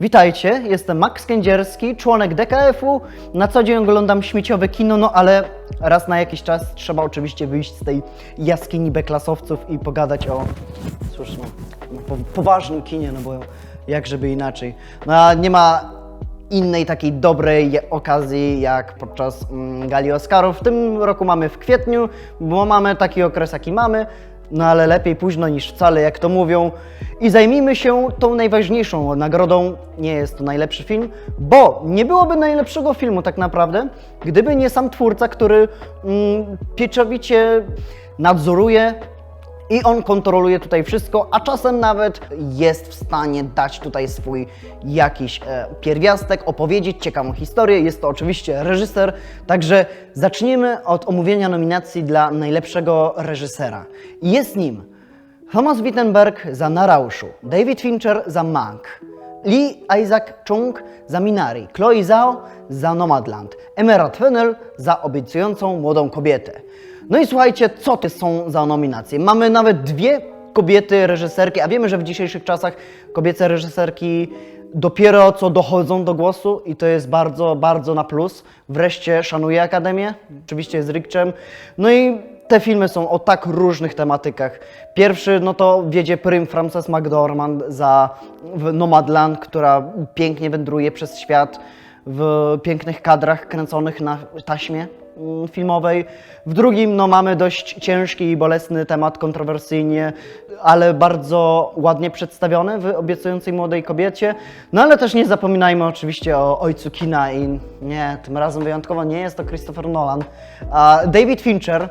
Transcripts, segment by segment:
Witajcie, jestem Max Kędzierski, członek DKF-u. Na co dzień oglądam śmieciowe kino, no ale raz na jakiś czas trzeba oczywiście wyjść z tej jaskini beklasowców i pogadać o, cóż no, no, po, poważnym kinie, no bo jak żeby inaczej. No a nie ma innej takiej dobrej okazji jak podczas mm, gali Oscarów. W tym roku mamy w kwietniu, bo mamy taki okres jaki mamy, no ale lepiej późno niż wcale, jak to mówią. I zajmijmy się tą najważniejszą nagrodą. Nie jest to najlepszy film, bo nie byłoby najlepszego filmu tak naprawdę, gdyby nie sam twórca, który mm, pieczowicie nadzoruje i on kontroluje tutaj wszystko, a czasem nawet jest w stanie dać tutaj swój jakiś e, pierwiastek, opowiedzieć ciekawą historię. Jest to oczywiście reżyser, także zacznijmy od omówienia nominacji dla najlepszego reżysera. Jest nim Thomas Wittenberg za Narauszu, David Fincher za Mank, Lee Isaac Chung za Minari, Chloe Zhao za Nomadland, Emerald Fennell za obiecującą młodą kobietę. No i słuchajcie, co to są za nominacje? Mamy nawet dwie kobiety reżyserki, a wiemy, że w dzisiejszych czasach kobiece reżyserki dopiero co dochodzą do głosu i to jest bardzo, bardzo na plus. Wreszcie szanuję Akademię, oczywiście z Rikczem. No i te filmy są o tak różnych tematykach. Pierwszy, no to wiedzie prym Frances McDormand za Nomadland, która pięknie wędruje przez świat w pięknych kadrach kręconych na taśmie filmowej. W drugim no, mamy dość ciężki i bolesny temat, kontrowersyjnie, ale bardzo ładnie przedstawiony w obiecującej młodej kobiecie. No ale też nie zapominajmy oczywiście o ojcu kina i nie, tym razem wyjątkowo nie jest to Christopher Nolan, a David Fincher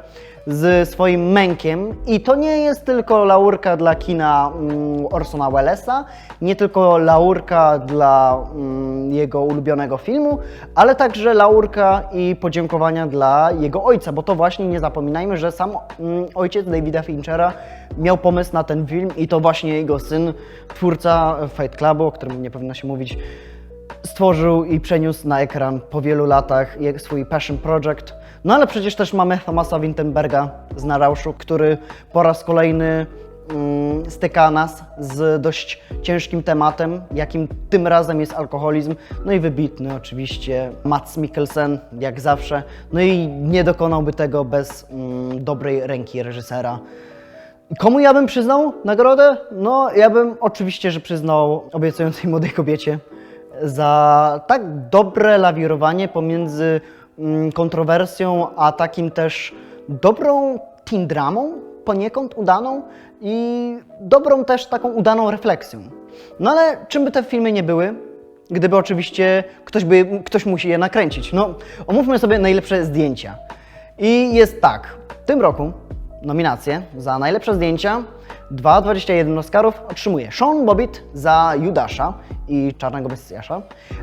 z swoim mękiem. I to nie jest tylko laurka dla kina mm, Orsona Wellesa, nie tylko laurka dla mm, jego ulubionego filmu, ale także laurka i podziękowania dla jego ojca, bo to właśnie nie zapominajmy, że sam mm, ojciec Davida Finchera miał pomysł na ten film i to właśnie jego syn, twórca Fight Clubu, o którym nie powinno się mówić, stworzył i przeniósł na ekran po wielu latach swój passion project. No ale przecież też mamy Thomasa Winterberga z Narauszu, który po raz kolejny mm, styka nas z dość ciężkim tematem, jakim tym razem jest alkoholizm. No i wybitny oczywiście Mats Mikkelsen, jak zawsze. No i nie dokonałby tego bez mm, dobrej ręki reżysera. Komu ja bym przyznał nagrodę? No, ja bym oczywiście, że przyznał obiecującej młodej kobiecie za tak dobre lawirowanie pomiędzy mm, kontrowersją, a takim też dobrą teen dramą, poniekąd udaną i dobrą też taką udaną refleksją. No ale czym by te filmy nie były, gdyby oczywiście ktoś, by, ktoś musi je nakręcić. No, omówmy sobie najlepsze zdjęcia. I jest tak, w tym roku nominacje za najlepsze zdjęcia, 2,21 Oscarów otrzymuje Sean Bobbitt za Judasza i Czarnego Mesjasza,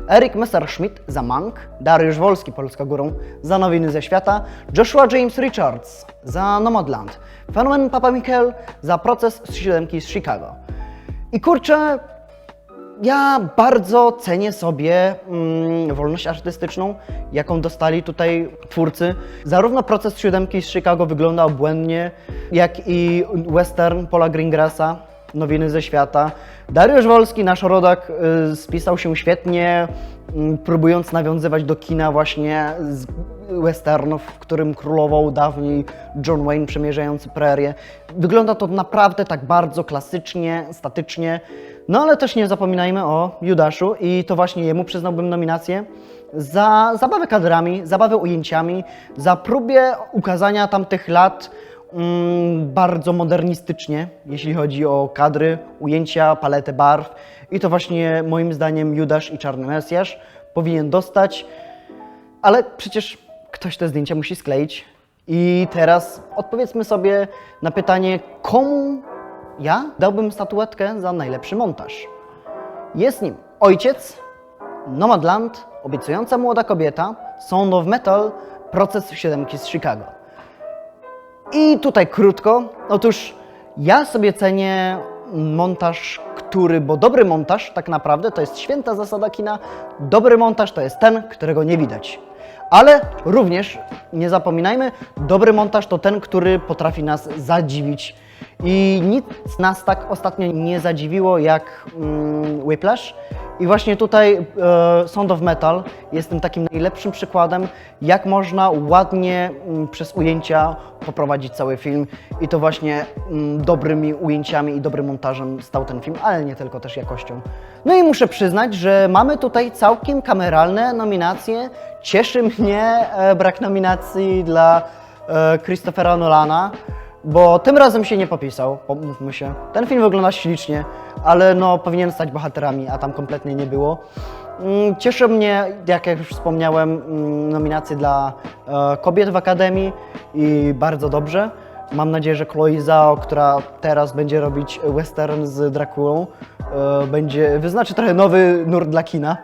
Eric Messerschmidt za Mank, Dariusz Wolski, Polska Górą, za Nowiny ze Świata, Joshua James Richards za Nomadland, Fenomen Papa Michael za Proces z siódemki z Chicago. I kurczę, ja bardzo cenię sobie mm, wolność artystyczną, jaką dostali tutaj twórcy. Zarówno proces siódemki z Chicago wygląda obłędnie, jak i western Paula Greengrassa, Nowiny ze świata. Dariusz Wolski, nasz rodak, y, spisał się świetnie, mm, próbując nawiązywać do kina właśnie z westernów, w którym królował dawniej John Wayne przemierzający prerię. Wygląda to naprawdę tak bardzo klasycznie, statycznie. No ale też nie zapominajmy o Judaszu i to właśnie jemu przyznałbym nominację za zabawę kadrami, zabawę ujęciami, za próbę ukazania tamtych lat bardzo modernistycznie, jeśli chodzi o kadry, ujęcia, paletę barw. I to właśnie moim zdaniem Judasz i Czarny Mesjasz powinien dostać. Ale przecież ktoś te zdjęcia musi skleić. I teraz odpowiedzmy sobie na pytanie, komu ja dałbym statuetkę za najlepszy montaż. Jest nim ojciec, Nomadland, obiecująca młoda kobieta, Sound of Metal, proces siódemki z Chicago. I tutaj krótko, otóż ja sobie cenię montaż, który, bo dobry montaż tak naprawdę to jest święta zasada kina, dobry montaż to jest ten, którego nie widać. Ale również, nie zapominajmy, dobry montaż to ten, który potrafi nas zadziwić I nic nas tak ostatnio nie zadziwiło jak mm, Whiplash. I właśnie tutaj e, Sound of Metal jest tym takim najlepszym przykładem, jak można ładnie mm, przez ujęcia poprowadzić cały film. I to właśnie mm, dobrymi ujęciami i dobrym montażem stał ten film, ale nie tylko, też jakością. No i muszę przyznać, że mamy tutaj całkiem kameralne nominacje. Cieszy mnie e, brak nominacji dla e, Christophera Nolana, bo tym razem się nie popisał, pomówmy się. Ten film wygląda ślicznie, ale no powinien stać bohaterami, a tam kompletnie nie było. Mm, Cieszy mnie, jak już wspomniałem, mm, nominacje dla e, kobiet w Akademii i bardzo dobrze. Mam nadzieję, że Chloe Zhao, która teraz będzie robić western z Drakulą, e, będzie wyznaczy trochę nowy nurt dla kina.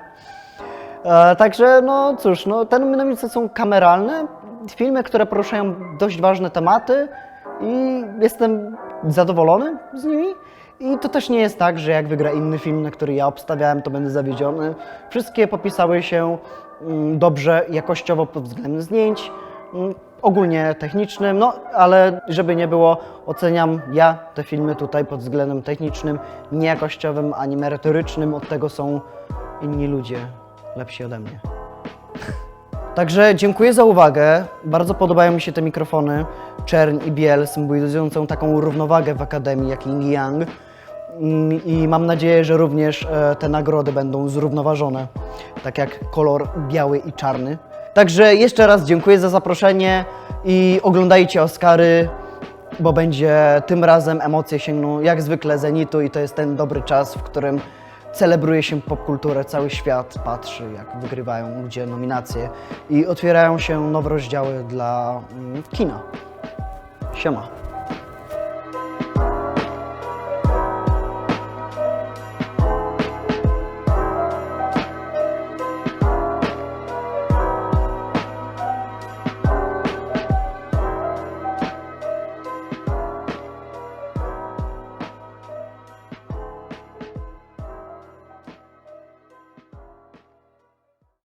E, także, no cóż, no, te nominacje są kameralne, filmy, które poruszają dość ważne tematy i jestem zadowolony z nimi. I to też nie jest tak, że jak wygra inny film, na który ja obstawiałem, to będę zawiedziony. Wszystkie popisały się mm, dobrze jakościowo pod względem zdjęć, mm, ogólnie technicznym, no ale żeby nie było, oceniam ja te filmy tutaj pod względem technicznym, nie jakościowym ani merytorycznym. Od tego są inni ludzie lepsi ode mnie. Także dziękuję za uwagę. Bardzo podobają mi się te mikrofony czerń i biel, symbolizującą taką równowagę w Akademii, jak i Yang. Mm, I mam nadzieję, że również e, te nagrody będą zrównoważone, tak jak kolor biały i czarny. Także jeszcze raz dziękuję za zaproszenie i oglądajcie Oscary, bo będzie tym razem emocje sięgną jak zwykle zenitu i to jest ten dobry czas, w którym celebruje się popkulturę, cały świat patrzy, jak wygrywają ludzie nominacje i otwierają się nowe rozdziały dla mm, kina. Siema.